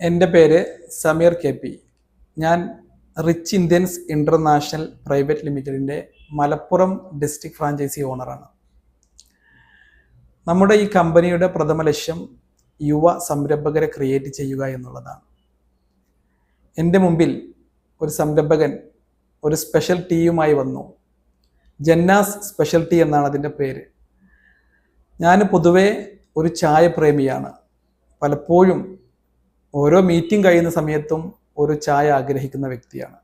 എന്റെ പേര് Sameer K P. ഞാൻ റിച്ച് ഇന്ത്യൻസ് ഇന്റർനാഷണൽ പ്രൈവറ്റ് ലിമിറ്റഡിന്റെ മലപ്പുറം ഡിസ്ട്രിക്ട് ഫ്രാഞ്ചൈസി ഓണറാണ്. നമ്മുടെ ഈ കമ്പനിയുടെ പ്രഥമ ലക്ഷ്യം യുവ സംരംഭകരെ ക്രിയേറ്റ് ചെയ്യുക എന്നുള്ളതാണ്. എന്റെ മുമ്പിൽ ഒരു സംരംഭകൻ ഒരു സ്പെഷ്യൽ ടീയുമായി വന്നു. ജന്നാസ് സ്പെഷ്യൽ ടീ എന്നാണ് അതിന്റെ പേര്. ഞാൻ പൊതുവേ ഒരു ചായ പ്രേമിയാണ് പലപ്പോഴും ഓരോ മീറ്റിംഗ് കഴിയുന്ന സമയത്തും ഒരു ചായ ആഗ്രഹിക്കുന്ന വ്യക്തിയാണ്.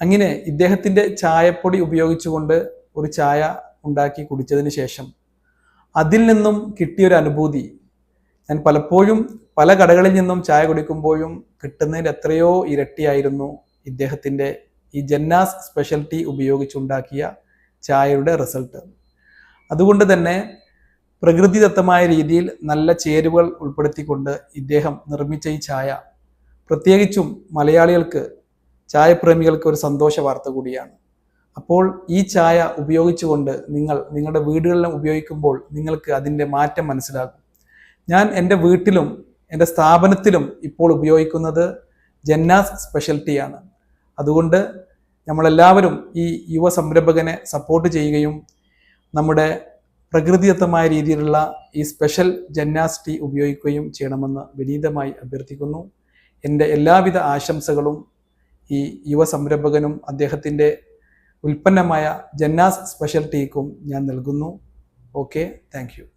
അങ്ങനെ ഇദ്ദേഹത്തിന്റെ ചായപ്പൊടി ഉപയോഗിച്ചുകൊണ്ട് ഒരു ചായ ഉണ്ടാക്കി കുടിച്ചതിന് ശേഷം അതിൽ നിന്നും കിട്ടിയൊരു അനുഭൂതി. ഞാൻ പലപ്പോഴും പല കടകളിൽ നിന്നും ചായ കുടിക്കുമ്പോഴും കിട്ടുന്നതിൽ എത്രയോ ഇരട്ടിയായിരുന്നു ഇദ്ദേഹത്തിന്റെ ഈ ജന്നാസ് സ്പെഷ്യൽറ്റി ഉപയോഗിച്ചുണ്ടാക്കിയ ചായയുടെ റിസൾട്ട് അതുകൊണ്ട് തന്നെ പ്രകൃതിദത്തമായ രീതിയിൽ നല്ല ചേരുവകൾ ഉൾപ്പെടുത്തിക്കൊണ്ട് ഇദ്ദേഹം നിർമ്മിച്ച ഈ ചായ പ്രത്യേകിച്ചും മലയാളികൾക്ക് ചായപ്രേമികൾക്ക് ഒരു സന്തോഷ വാർത്ത കൂടിയാണ്. അപ്പോൾ ഈ ചായ ഉപയോഗിച്ചുകൊണ്ട് നിങ്ങൾ നിങ്ങളുടെ വീടുകളിലും ഉപയോഗിക്കുമ്പോൾ നിങ്ങൾക്ക് അതിന്റെ മാറ്റം മനസ്സിലാകും. ഞാൻ എന്റെ വീട്ടിലും എന്റെ സ്ഥാപനത്തിലും ഇപ്പോൾ ഉപയോഗിക്കുന്നത് ജന്നാസ് സ്പെഷ്യൽറ്റിയാണ്. അതുകൊണ്ട് നമ്മളെല്ലാവരും ഈ യുവ സംരംഭകനെ സപ്പോർട്ട് ചെയ്യുകയും നമ്മുടെ പ്രകൃതിദത്തമായ രീതിയിലുള്ള ഈ സ്പെഷ്യൽ ജന്നാസ് ടീ ഉപയോഗിക്കുകയും ചെയ്യണമെന്ന് വിനീതമായി അഭ്യർത്ഥിക്കുന്നു. എന്റെ എല്ലാവിധ ആശംസകളും ഈ യുവ സംരംഭകനും അദ്ദേഹത്തിന്റെ ഉൽപ്പന്നമായ ജന്നാസ് സ്പെഷ്യൽ ടീക്കും ഞാൻ നൽകുന്നു. Okay thank